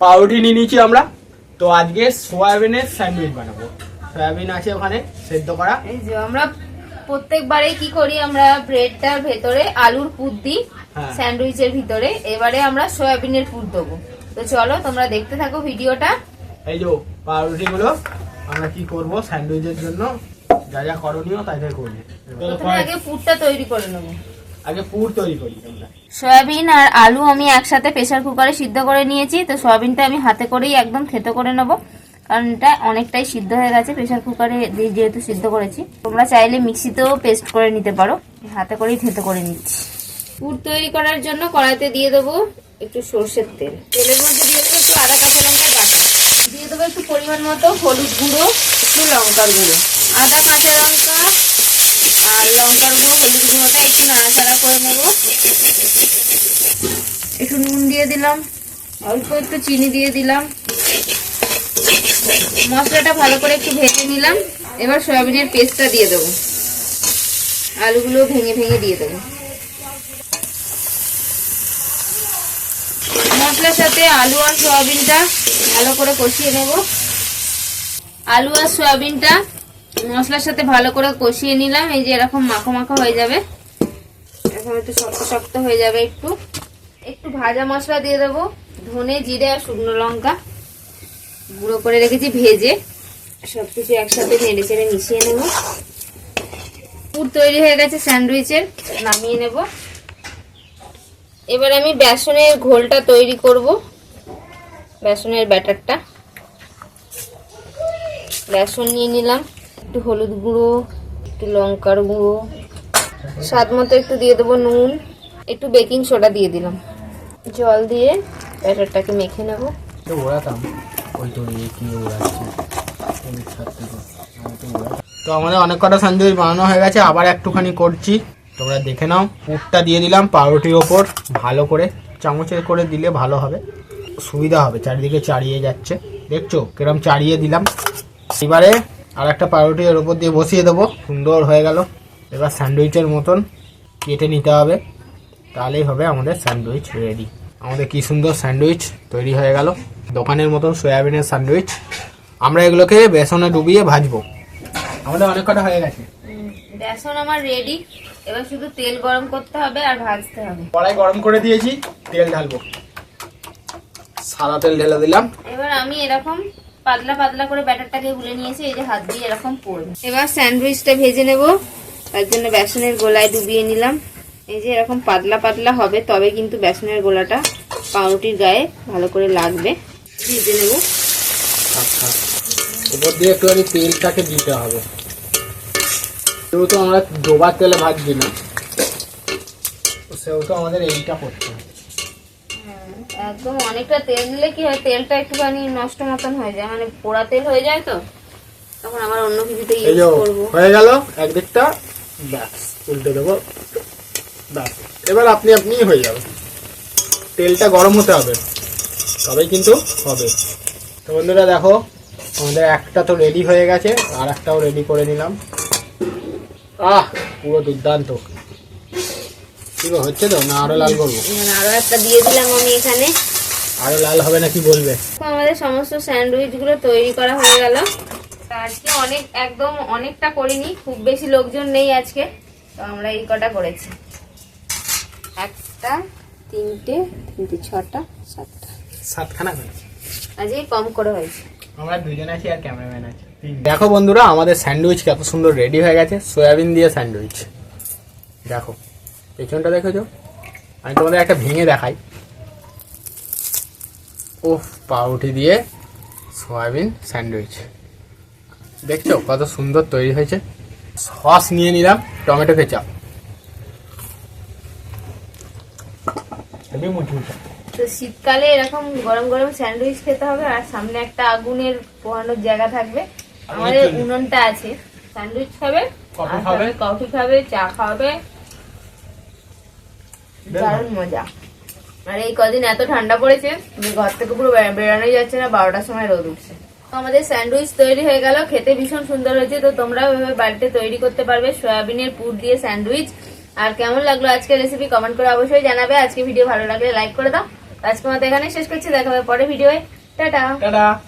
পাউরুটি নিয়ে নিয়েছি আমরা। তো আজকে সোয়াবিনের স্যান্ডউইচ বানাবো। সয়াবিন আছে ওখানে সেদ্ধ করা। এই যে আমরা প্রত্যেকবারে কি করি আমরা ব্রেডটার ভেতরে আলুর পুর দিই হ্যাঁ। স্যান্ডউইচের ভিতরে। এবারে আমরা সয়াবিনের পুর দেবো। তো চলো তোমরা দেখতে থাকো ভিডিওটা। এই যে পাউরুটি গুলো আমরা কি করব? স্যান্ডউইচের জন্য যা যা করণীয় তাই তাই করব। আগে পুরটা তৈরি করে নেব। আগে পুর তৈরি করি আমরা। সয়াবিন আর আলু আমি একসাথে প্রেশার কুকারে সিদ্ধ করে নিয়েছি তো সয়াবিনটা আমি হাতে করেই একদম থেতো করে নেব। কারণ এটা অনেকটাই সিদ্ধ হয়ে গেছে প্রেশার কুকারে যেহেতু সিদ্ধ করেছি। তোমরা চাইলে মিক্সিতেও পেস্ট করে নিতে পারো। হাতে করেই থেতো করে নিচ্ছি। পুর তৈরি করার জন্য কড়াইতে দিয়ে দেবো একটু সর্ষের তেল। তেলের মধ্যে দিয়ে দেবো একটু আদা কাঁচা লঙ্কা বাটা। দিয়ে দেবো একটু পরিমাণ মতো হলুদ গুঁড়ো একটু লঙ্কার গুঁড়ো। আদা কাঁচা লঙ্কা আর লঙ্কার গুঁড়ো, হলুদ গুঁড়োটা একটু নাড়াচাড়া করে নেব। একটু নুন দিয়ে দিলাম, অল্প একটু চিনি দিয়ে দিলাম। মশলাটা ভালো করে একটু ভেজে নিলাম, এবার সয়াবিনের পেস্টটা দিয়ে দেবো। আলুগুলো ভেঙে ভেঙে দিয়ে দেবো। মশলার সাথে আলু আর সয়াবিনটা ভালো করে কষিয়ে নেব। আলু আর সয়াবিনটা মশলার সাথে ভালো করে কষিয়ে নিলাম। এই যে এরকম মাখো মাখো হয়ে যাবে। এরকম একটু শক্ত শক্ত হয়ে যাবে একটু। একটু ভাজা মশলা দিয়ে দেবো। ধনে, জিরে আর শুকনো লঙ্কা। গুঁড়ো করে রেখেছি ভেজে। সব কিছু একসাথে নেড়ে চেড়ে মিশিয়ে নেব। পুর তৈরি হয়ে গেছে স্যান্ডউইচের। নামিয়ে নেব। এবার আমি বেসনের ঘোলটা তৈরি করব। বেসনের ব্যাটারটা। বেসন নিয়ে নিলাম। একটু হলুদ গুঁড়ো, একটু লঙ্কার গুঁড়ো। স্বাদ মতো একটু দিয়ে দেবো নুন। একটু বেকিং সোডা দিয়ে দিলাম। জল দিয়ে ব্যাটারটাকে মেখে নেব। তো আমাদের অনেক কটা স্যান্ডউইচ বানানো হয়ে গেছে। আবার একটুখানি করছি। তোমরা দেখে নাও। পুরটা দিয়ে দিলাম পাউরুটির ওপর। ভালো করে চামচের করে দিলে ভালো হবে। সুবিধা হবে। চারিদিকে চাড়িয়ে যাচ্ছে। দেখছ? কিরম চাড়িয়ে দিলাম। এবারে আর একটা পাউরুটি এর ওপর দিয়ে বসিয়ে দেবো। সুন্দর হয়ে গেল। এবার স্যান্ডউইচের মতন কেটে নিতে হবে। তাহলেই হবে আমাদের স্যান্ডউইচ রেডি আমাদের কি সুন্দর স্যান্ডউইচ তৈরি হয়ে গেল। দোকানের মতন সয়াবিনের স্যান্ডউইচ আমরা এগুলোকে বেসনে ডুবিয়ে ভাজবো। আমাদের অনেক কটা হয়ে গেছে। বেসন আমার রেডি এবার শুধু তেল গরম করতে হবে আর ভাজতে হবে। কড়াই গরম করে দিয়েছি তেল ঢালবো। সাদা তেল ঢেলে দিলাম। এবার আমি এরকম পাতলা পাতলা করে ব্যাটারটাকে গুলে নিয়েছি এই যে হাত দিয়ে এরকম পড়বে। এবার স্যান্ডউইচটা ভেজে নেব। তার জন্য বেসনের গোলায় ডুবিয়ে নিলাম। এই যে এরকম পাতলা পাতলা হবে তবে কিন্তু বেসনের গোলাটা পাউরুটির গায়ে ভালো করে লাগবে। ভেজে নেব। আচ্ছা। উপর দিয়ে একটুখানি তেলটাকে দিতে হবে। যেহেতু আমরা ডোবার তেলে ভাজছি না তো সেহেতু আমাদের এইটা করতে হবে। একদম অনেকটা তেল দিলে কি হয় তেলটা একটুখানি নষ্ট মতন হয়ে যায়। মানে পোড়া তেল হয়ে যায় তো তখন আমার অন্য কিছুতে ইউজ করব। হয়ে গেল একদিকটা ব্যাস উল্টে দেবো ব্যাস। এবার আপনি আপনি হয়ে যাবে তেলটা গরম হতে হবে তবেই কিন্তু হবে। তো বন্ধুরা দেখো আমাদের একটা তো রেডি হয়ে গেছে আর একটাও রেডি করে নিলাম। আহ পুরো দুর্দান্ত। হচ্ছে তো না আরও লাল করব? আরও একটা দিয়ে দিলাম আমি এখানে। আরও লাল হবে না কি বলবে? তো আমাদের সমস্ত স্যান্ডউইচগুলো তৈরি করা হয়ে গেল। তা আজকে অনেক একদম অনেকটা করিনি খুব বেশি লোকজন নেই আজকে। তো আমরা এই কটা করেছি। একটা তিনটে তিনটে ছটা সাতটা। সাতখানা আজকে কম করে হয়েছে। আমরা দুজন আছি আর ক্যামেরাম্যান আছে। দেখো বন্ধুরা আমাদের স্যান্ডউইচ কত সুন্দর রেডি হয়ে গেছে সয়াবিন দিয়ে স্যান্ডউইচ। দেখো। পেছনটা দেখেছ? আমি তোমাদের একটা ভেঙে দেখাই। ও পাউরুটি দিয়ে সয়াবিন স্যান্ডউইচ। দেখছ কত সুন্দর তৈরি হয়েছে? সস নিয়ে নিলাম টমেটো কেচাপ। তো শীতকালে এরকম গরম গরম স্যান্ডউইচ খেতে হবে আর সামনে একটা আগুনের পোহানোর জায়গা থাকবে। আমাদের উনুনটা আছে। স্যান্ডউইচ খাবে কফি খাবে? কফি খাবে চা খাবে। দারুণ মজা। আর এই কদিন এত ঠান্ডা পড়েছে যে ঘর থেকে পুরো বে- বেরোনোই যাচ্ছে না বারোটার সময় রোদ উঠছে। আমাদের স্যান্ডউইচ তৈরি হয়ে গেল খেতে ভীষণ সুন্দর হয়েছে তো তোমরাও এভাবে বাড়িতে তৈরি করতে পারবে সয়াবিনের পুর দিয়ে স্যান্ডউইচ। আর কেমন লাগল আজকের রেসিপি কমেন্ট করে অবশ্যই জানাবে আজকে ভিডিও ভালো লাগলে লাইক করে দাও। আজকে আমাদের এখানে শেষ করছি দেখা হবে পরে ভিডিওয়ে টাটা। টাটা।